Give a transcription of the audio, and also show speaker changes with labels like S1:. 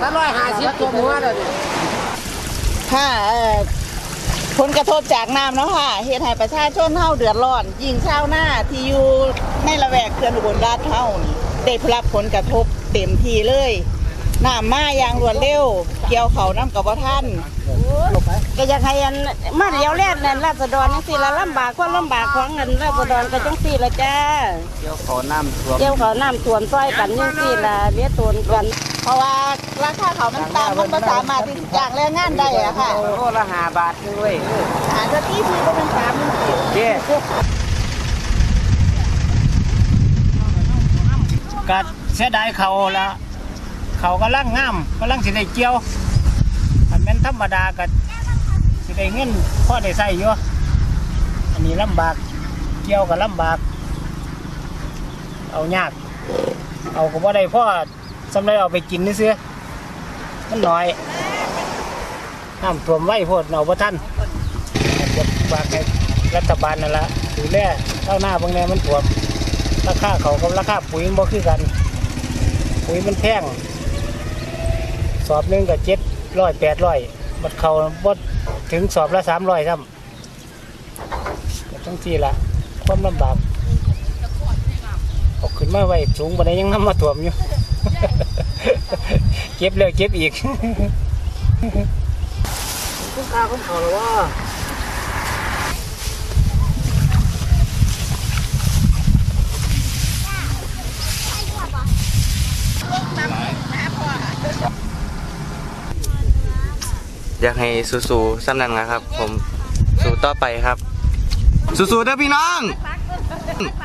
S1: ถ้าร้อยห้าสิบตัวหัวเลย
S2: ค่ะเอ่อผลกระทบจากน้ำเนาะค่ะเหตุให้ประชาชนเฮาเดือดร้อน ยิ่งชาวนาที่อยู่ในละแวกเขื่อนอุบลราชเฮานี่ได้รับผลกระทบเต็มที่เลยน้ำมาอย่างรวดเร็ว เกี่ยวเขาน้ำกับบ่ท่าน
S3: ก็อยากให้อันมาเดียวแรกนั่นราษฎรจังซี่ละลำบากความลำบากของเงินราษฎรก็จังซี่ละจ้า
S1: เดี๋ยวขอน้ำท่วม
S3: เกี่ยวเขาน้ำท่วมซอยกันจังซี่ละเลี้ยตนกัน
S2: เพราะว่าราคาเขามันต่ำมันบ่สามารถที่จะจ้างแรงงานได้อะค่ะ
S1: โอ้ละห้าบาทนึงเว้ย
S2: หาจะที่ที่ก็เป็นสามหมื่นสี่
S1: เจ๊กัดเสียดายเขาละเขากำลังงามกำลังสิได้เกี่ยวอันเป็นธรรมดากัสิได้เงินพ่อได้ใส่อยู่อันนี้ลำบากเกี่ยวกับลำบาก เอายาก เอาก็บ่ได้พ่อ สำหรับเอาไปกินนี่เสือมันน้อยน้ำท่วมไว้โพดเอาบ่ทันจะฝากให้รัฐบาลนั่นละดูแลข้างหน้าบางแนมันท่วมราคาเขากับราคาปุ๋ยมันบ่คือกัน ปุ๋ยมันแพงสอบหนึ่งก็เจ็ดร้อยแปดร้อยบัดเขาบ่ถึงสอบละสามร้อยซ้ำทั้งที่ละความลำบากเอาขึ้นมาไว้สูงบันไดยังน้ำมาถ่วมอยู่ เก็บแล้วเก็บอีกคุณตาคุณเขาหรือว่า
S4: อยากให้สู้ๆสำนันนะครับ ผมสู้ต่อไปครับ สู้ๆเด้อพี่น้อง
S3: ไป